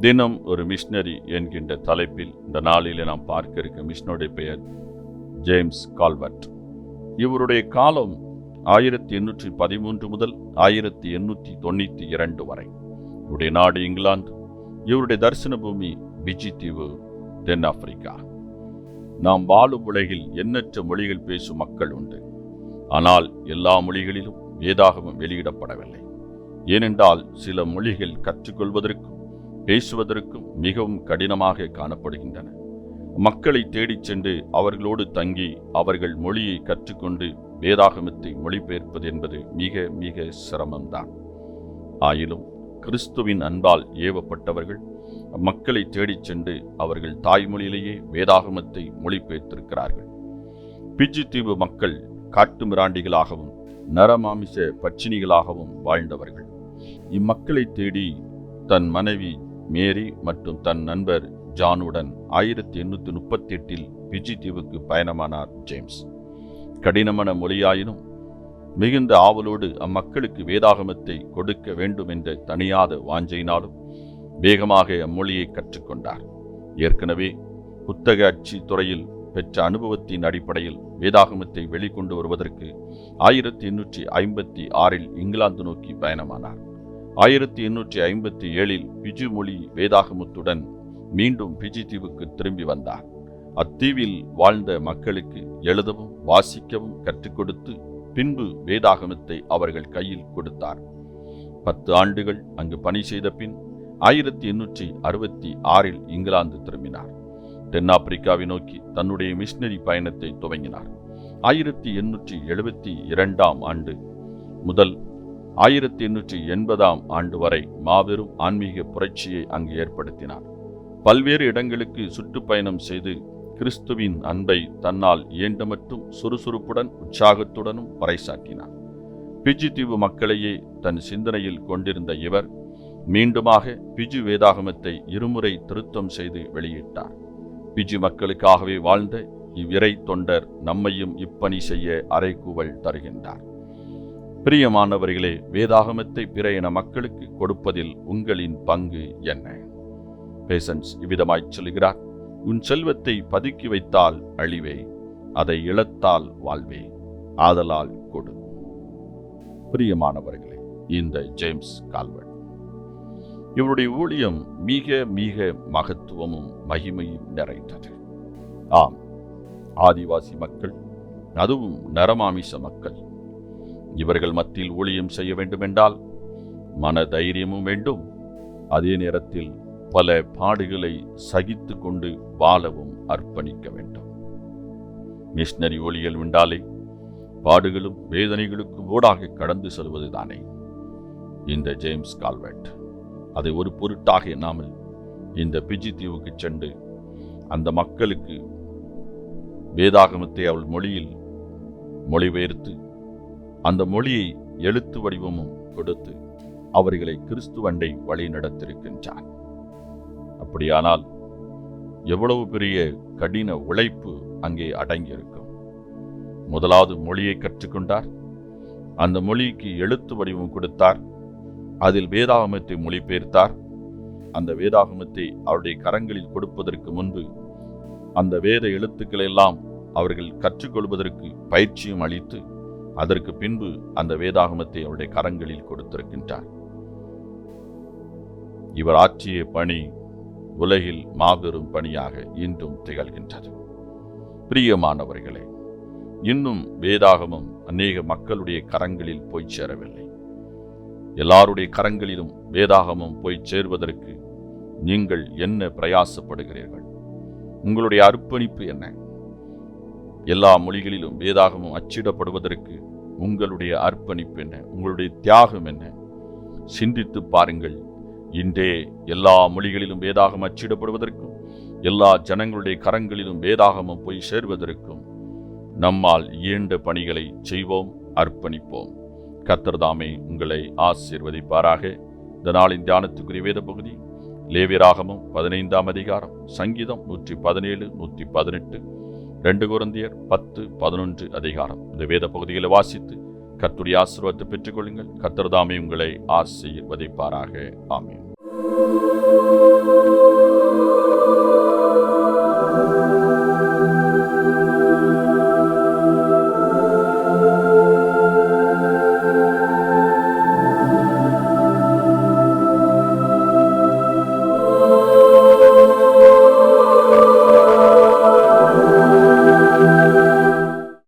தினம் ஒரு மிஷினரி என்கின்ற தலைப்பில் இந்த நாளிலே நாம் பார்க்க இருக்க மிஷனுடைய பெயர் ஜேம்ஸ் கால்வர்ட். இவருடைய காலம் ஆயிரத்தி எண்ணூற்றி பதிமூன்று முதல் ஆயிரத்தி எண்ணூற்றி தொண்ணூற்றி இரண்டு வரை. இவருடைய நாடு இங்கிலாந்து. இவருடைய தரிசன பூமி பிஜி தீவு தென்னாப்பிரிக்கா. நாம் வாழும் உலகில் எண்ணற்ற மொழிகள் பேசும் மக்கள் உண்டு. ஆனால் எல்லா மொழிகளிலும் வேதாகமம் வெளியிடப்படவில்லை. ஏனென்றால் சில மொழிகள் கற்றுக்கொள்வதற்கும் பேசுவதற்கும் மிகவும் கடினமாக காணப்படுகின்றன. மக்களை தேடிச் சென்று அவர்களோடு தங்கி அவர்கள் மொழியை கற்றுக்கொண்டு வேதாகமத்தை மொழிபெயர்ப்பது என்பது மிக மிக சிரமம்தான். ஆயினும் கிறிஸ்துவின் அன்பால் ஏவப்பட்டவர்கள் மக்களை தேடிச் சென்று அவர்கள் தாய்மொழியிலேயே வேதாகமத்தை மொழிபெயர்த்திருக்கிறார்கள். பிஜி தீவு மக்கள் காட்டு மிராண்டிகளாகவும் நரமாமிச பச்சினிகளாகவும் வாழ்ந்தவர்கள். இம்மக்களை தேடி தன் மனைவி மேரி மற்றும் தன் நண்பர் ஜானுடன் ஆயிரத்தி எண்ணூற்றி முப்பத்தி எட்டில் பிஜி தீவுக்கு பயணமானார் ஜேம்ஸ். கடினமான மொழியாயினும் மிகுந்த ஆவலோடு அம்மக்களுக்கு வேதாகமத்தை கொடுக்க வேண்டும் என்ற தனியாத வாஞ்சையினாலும் வேகமாக அம்மொழியை கற்றுக்கொண்டார். ஏற்கனவே புத்தக அச்சு துறையில் பெற்ற அனுபவத்தின் அடிப்படையில் வேதாகமத்தை வெளிக்கொண்டு வருவதற்கு ஆயிரத்தி எண்ணூற்றி ஐம்பத்தி ஆறில் இங்கிலாந்து நோக்கி பயணமானார். ஆயிரத்தி எண்ணூற்றி ஐம்பத்தி ஏழில் பிஜு மொழி வேதாகமத்துடன் மீண்டும் பிஜி தீவுக்கு திரும்பி வந்தார். அத்தீவில் வாழ்ந்த மக்களுக்கு எழுதவும் வாசிக்கவும் கற்றுக் கொடுத்து பின்பு வேதாகமத்தை அவர்கள் கையில் கொடுத்தார். பத்து ஆண்டுகள் அங்கு பணி செய்த பின் ஆயிரத்தி எண்ணூற்றி அறுபத்தி ஆறில் இங்கிலாந்து திரும்பினார். தென்னாப்பிரிக்காவை நோக்கி தன்னுடைய மிஷினரி பயணத்தை துவங்கினார். ஆயிரத்தி எண்ணூற்றி எழுபத்தி இரண்டாம் ஆண்டு முதல் ஆயிரத்தி எண்ணூற்றி எண்பதாம் ஆண்டு வரை மாபெரும் ஆன்மீக புரட்சியை அங்கு ஏற்படுத்தினார். பல்வேறு இடங்களுக்கு சுற்றுப்பயணம் செய்து கிறிஸ்துவின் அன்பை தன்னால் இயன்ற மட்டும் சுறுசுறுப்புடன் உற்சாகத்துடனும் பறைசாற்றினார். பிஜி தீவு மக்களையே தன் சிந்தனையில் கொண்டிருந்த இவர் மீண்டுமாக பிஜு வேதாகமத்தை இருமுறை திருத்தம் செய்து வெளியிட்டார். பிஜு மக்களுக்காகவே வாழ்ந்த இவ்விரை தொண்டர் நம்மையும் இப்பணி செய்ய அறைகூவல் தருகின்றார். பிரியமானவர்களே வேதாகமத்தை பிற இன மக்களுக்கு கொடுப்பதில் உங்களின் பங்கு என்ன? பேசன்ஸ் இவ்விதமாய்ச் சொல்கிறார் உன் செல்வத்தை பதுக்கி வைத்தால் அழிவே அதை இழத்தால் வாழ்வே ஆதலால் கொடு. பிரியமானவர்களே இந்த ஜேம்ஸ் கால்வர்ட் இவருடைய ஊழியம் மிக மிக மகத்துவமும் மகிமையும் நிறைந்தது. ஆம் ஆதிவாசி மக்கள் அதுவும் நரமாமிச மக்கள். இவர்கள் மத்தியில் ஊழியம் செய்ய வேண்டுமென்றால் மன தைரியமும் வேண்டும். அதே நேரத்தில் பல பாடுகளை சகித்து கொண்டு வாழவும் அர்ப்பணிக்க வேண்டும். மிஷினரி ஒளியல் உண்டாலே பாடுகளும் வேதனைகளுக்கும் ஊடாக கடந்து செல்வது தானே. இந்த ஜேம்ஸ் கால்வெட் அதை ஒரு பொருட்டாக எண்ணாமல் இந்த பிஜி தீவுக்கு சென்று அந்த மக்களுக்கு வேதாகமத்தை அவள் மொழியில் மொழிபெயர்த்து அந்த மொழியை எழுத்து வடிவமும் கொடுத்து அவர்களை கிறிஸ்துவண்டை வழி நடத்திருக்கின்றார் அப்படியானால் எவ்வளவு பெரிய கடின உழைப்பு அங்கே அடங்கியிருக்கும். முதலாவது மொழியை கற்றுக்கொண்டார். அந்த மொழிக்கு எழுத்து வடிவம் கொடுத்தார். அதில் வேதாகமத்தை மொழிபெயர்த்தார். அந்த வேதாகமத்தை அவருடைய கரங்களில் கொடுப்பதற்கு முன்பு அந்த வேத எழுத்துக்களை எல்லாம் அவர்கள் கற்றுக்கொள்வதற்கு பயிற்சியும் அளித்து அதற்கு பின்பு அந்த வேதாகமத்தை அவருடைய கரங்களில் கொடுத்திருக்கின்றார். இவர் ஆற்றிய பணி உலகில் மாபெரும் பணியாக இன்றும் திகழ்கின்றது. பிரியமானவர்களே இன்னும் வேதாகமம் அநேக மக்களுடைய கரங்களில் போய் சேரவில்லை. எல்லாருடைய கரங்களிலும் வேதாகமம் போய் சேர்வதற்கு நீங்கள் என்ன பிரயாசப்படுகிறீர்கள்? உங்களுடைய அர்ப்பணிப்பு என்ன? எல்லா மொழிகளிலும் வேதாகமும் அச்சிடப்படுவதற்கு உங்களுடைய அர்ப்பணிப்பு என்ன? உங்களுடைய தியாகம் என்ன? சிந்தித்து பாருங்கள். இன்றே எல்லா மொழிகளிலும் வேதாகம் அச்சிடப்படுவதற்கும் எல்லா ஜனங்களுடைய கரங்களிலும் வேதாகமம் போய் சேர்வதற்கும் நம்மால் இயன்ற பணிகளை செய்வோம் அர்ப்பணிப்போம். கத்தர்தாமே உங்களை ஆசீர்வதிப்பாராக. இந்த நாளின் தியானத்துக்குரிய வேத பகுதி லேவியராகமும் பதினைந்தாம் அதிகாரம் சங்கீதம் நூற்றி பதினேழு நூற்றி பதினெட்டு. ரெண்டு குரந்தியர் பத்து பதினொன்று அதிகாரம். இந்த வேத பகுதிகளை வாசித்து கத்துடைய ஆசீர்வாதத்தை பெற்றுக்கொள்ளுங்கள். கர்த்தர்தாமே உங்களை ஆசீர்வதிப்பாராக. ஆமீன்.